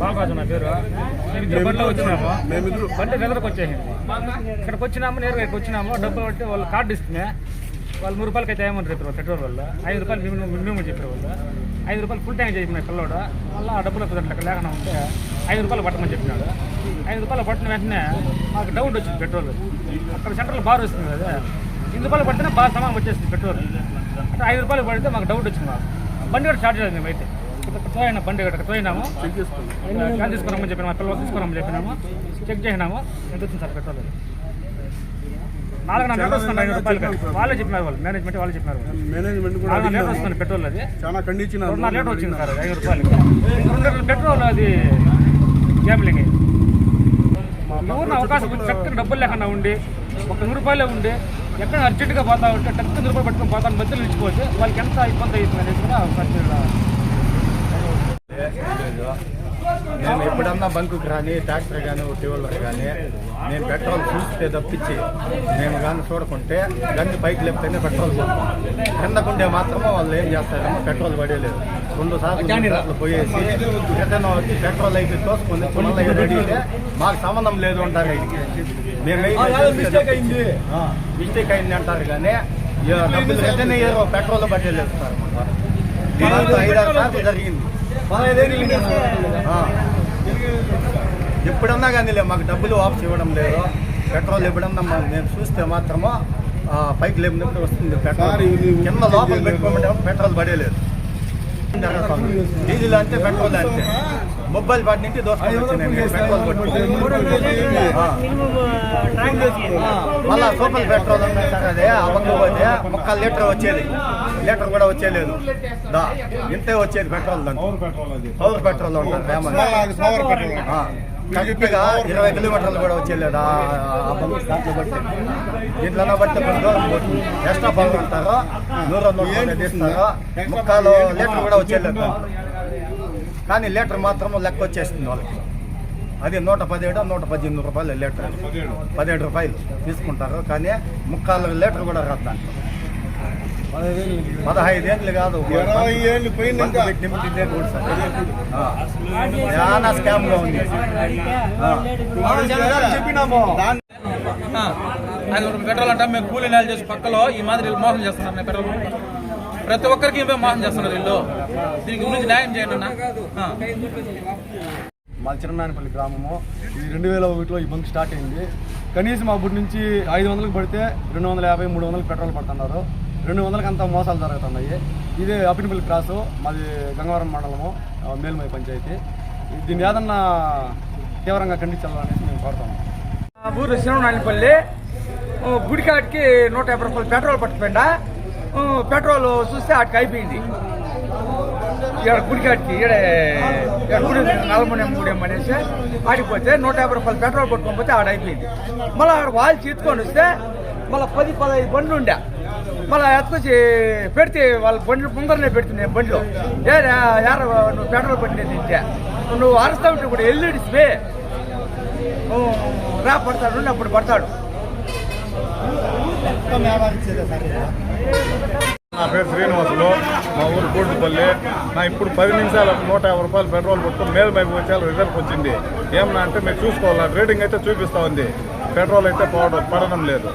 బాలరాజు నా పేరు నేను బండ్లో వచ్చినాము బండి దగ్గరకు వచ్చేసింది ఇక్కడికి వచ్చినాము నేరుగా ఇక్కడికి వచ్చినాము డబ్బులు పట్టి వాళ్ళు కార్డు ఇస్తున్నా వాళ్ళు నూరు రూపాయలకి అయితే ఏమని చెప్పారు పెట్రోల్ వాళ్ళు ఐదు రూపాయలు మినిమం మినిమం చెప్పారు వాళ్ళు ఐదు రూపాయలు ఫుల్ ట్యాంక్ చేసిన పిల్లోడు మళ్ళీ ఆ డబ్బులు అక్కడ లేకుండా ఉంటే ఐదు రూపాయలు పట్టమని చెప్పినాడు ఐదు రూపాయలు పట్టిన వెంటనే మాకు డౌట్ వచ్చింది పెట్రోల్ అక్కడ సెంటర్లో బార్ వస్తుంది కదా ఎనిమిది రూపాయలు పడితేనే బాగా సమానం వచ్చేసింది పెట్రోల్. అంటే ఐదు రూపాయలు పడితే మాకు డౌట్ వచ్చింది మాకు. బండి కూడా స్టార్ట్ చేయలేదు మేము అయితే తోయినా బండి ఇక్కడ తోయినాము. క్యాన్ తీసుకున్నామని చెప్పిన మా పిల్లలు తీసుకున్నామని చెప్పినాము. చెక్ చేసినాము. ఎంత వచ్చింది సార్ పెట్రోల్? నాలుగు లీటర్ వస్తుంది ఐదు రూపాయలకి. వాళ్ళే చెప్పినారు వాళ్ళు మేనేజ్మెంట్ వాళ్ళే చెప్పినారు మేనేజ్మెంట్ కూడా నాలుగు లీటర్ అడిగినాము. వస్తుంది పెట్రోల్ అది. చాలా ఖండించిన రెండున్నర లీటర్ వచ్చింది సార్ ఐదు రూపాయలకి. రెండు పెట్రోల్ అది గ్యామ్లింగ్ ఊరిన అవకాశం. చక్కగా డబ్బులు లేకుండా ఉండి ఒక నూరు రూపాయలే ఉండి ఎక్కడ అర్జెంటుగా పోతా ఉంటే టక్కు నూరు రూపాయలు పట్టుకొని పోతాను మధ్యలో నిలిచిపోతే వాళ్ళకి ఎంత ఇబ్బంది అవుతుంది అనేసి కూడా ఒకసారి నేను ఎప్పుడన్నా బంకుకి రాని ట్రాక్టర్ కానీ టీవీలర్ కానీ నేను పెట్రోల్ చూస్తే తప్పించి నేను కానీ చూడకుంటే గంది పైకి లేపితేనే పెట్రోల్ కిందకుంటే మాత్రమే వాళ్ళు ఏం చేస్తారేమో పెట్రోల్ పడేలేదు రెండు సార్లు పోయేసి రిటర్న్ వచ్చి పెట్రోల్ అయిపోయి తోసుకొని మళ్ళీ రెడీతే మాకు సంబంధం లేదు అంటారు మేము మిస్టేక్ అయింది. మిస్టేక్ అయింది అంటారు కానీ డబ్బులు అయ్యారు పెట్రోల్ పడేలేదు సార్. ఐదారు సార్లు జరిగింది. ఎప్పుడన్నా కానీ మాకు డబ్బులు వాపస్ ఇవ్వడం లేదు. పెట్రోల్ ఎప్పుడన్నా మా- మేము చూస్తే మాత్రము ఆ, పైకి లేపినప్పుడు వస్తుంది పెట్రోల్. కింద లోపల పెట్టుకోమంటే పెట్రోల్ పడేలేదు డీజిల్ అంటే పెట్రోల్ అంతే మొబైల్ పట్టుకొని. ఆ. మళ్ళా సూపర్ పెట్రోల్ ఉన్నాయి సార్ అదే పోతే ఒక్క లీటర్ వచ్చేది. లీటర్ కూడా వచ్చేలేదు. దా ఇంతే వచ్చేది పెట్రోల్ దాంట్లో. పవర్ పెట్రోల్ కరెక్ట్గా ఇరవై కిలోమీటర్లు కూడా వచ్చేలేదు దాంట్లో బట్టి దీంట్లో బట్టి పోతుంది. ఎక్స్ట్రా పవర్ అంటారు నూరు రూపాయలు తీస్తారు? ముక్కాలు లీటర్ కూడా వచ్చేలేదు. కానీ లీటర్ మాత్రం లెక్క వచ్చేస్తుంది వాళ్ళకి. అది నూట పదిహేడు నూట పద్దెనిమిది రూపాయలు లీటర్. పదిహేడు రూపాయలు తీసుకుంటారు. కానీ ముక్కాలు లీటర్ కూడా రాదు దాంట్లో. పదహైదు ఏళ్ళు కాదు. ఇరవై ఏళ్ళు. చాలా స్కామ్లో ఉంది. చెప్పినాము. పెట్రోల్ అంట మేము కూలీ నెల చేసి పక్కలో ఈ మాదిరి మోసం చేస్తున్నారు నేను పెట్రోల్. ప్రతి ఒక్కరికి మోసం చేస్తున్నారు వీళ్ళు. దీనికి గురించి న్యాయం చేయండి అన్న. మా చిన్ననాయనపల్లి గ్రామము. ఇది రెండు వేల ఒకటిలో ఈ బంక్ స్టార్ట్ అయింది. కనీసం అప్పటి నుంచి ఐదు వందలకు పడితే రెండు వందల యాభై మూడు వందలకు పెట్రోల్ పడుతున్నారు. రెండు వందలకి అంతా మోసాలు జరుగుతున్నాయి. ఇది అప్పినపల్లి క్రాసు మాది గంగవరం మండలము మేల్మై పంచాయతీ. దీన్ని ఏదన్నా తీవ్రంగా ఖండించాలనేసి మేము కోరుతాము ఆ ఊరు శ్రీనాయనపల్లి గుడికాటికి నూట యాభై రూపాయలు పెట్రోల్ పట్టుపోయిందా పెట్రోల్ చూస్తే ఆటికి అయిపోయింది. ఇక్కడ గుడికాటికి ఈడ ఈడ గుడి నలమూడెం గుడెం అనేసి ఆడిపోతే నూట యాభై రూపాయలు పెట్రోల్ పట్టుకొని పోతే ఆడ అయిపోయింది. మళ్ళీ ఆడ వాళ్ళు చీతుకొని వస్తే మళ్ళీ పది పదహైదు బండ్లు ఉండే. మళ్ళీ ఎత్తుకొచ్చి పెడితే వాళ్ళ బండ్లు ముందరనే పెడుతున్నాయి బండ్లు. ఏ యార నువ్వు పెట్రోల్ బండి తింటే. నువ్వు అరుస్తా ఉంటే కూడా ఎల్లుడిస్తే రా పడతాడు అప్పుడు పడతాడు. నా పేరు శ్రీనివాసులు. మా ఊరు కూటుపల్లి నా ఇప్పుడు పది నిమిషాలు నూట యాభై రూపాయలు పెట్రోల్ కొట్టుకుని మేలు పైపు వచ్చారు రిజల్ట్ వచ్చింది. ఏమన్నా అంటే మీరు చూసుకోవాలి? రేటింగ్ అయితే చూపిస్తా ఉంది. పెట్రోల్ అయితే పోవడం పడడం లేదు.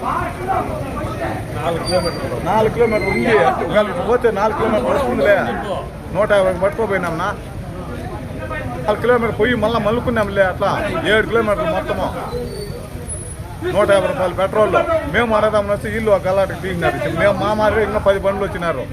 నాలుగు కిలోమీటర్లు. నాలుగు కిలోమీటర్లు ఉంది. ఒకవేళ పోతే నాలుగు కిలోమీటర్లు వస్తుందిలే. నూట యాభైకి పట్టుకోపోయినాంనా నాలుగు కిలోమీటర్ పోయి మళ్ళీ మలుకున్నాంలే అట్లా. ఏడు కిలోమీటర్లు మొత్తము. నూట యాభై రూపాయలు పెట్రోల్ మేము అడదాం వస్తే ఇల్లు ఒక గలాటికి తీసినారు మేము మా మాదిరి ఇంకా పది బండ్లు వచ్చినారు.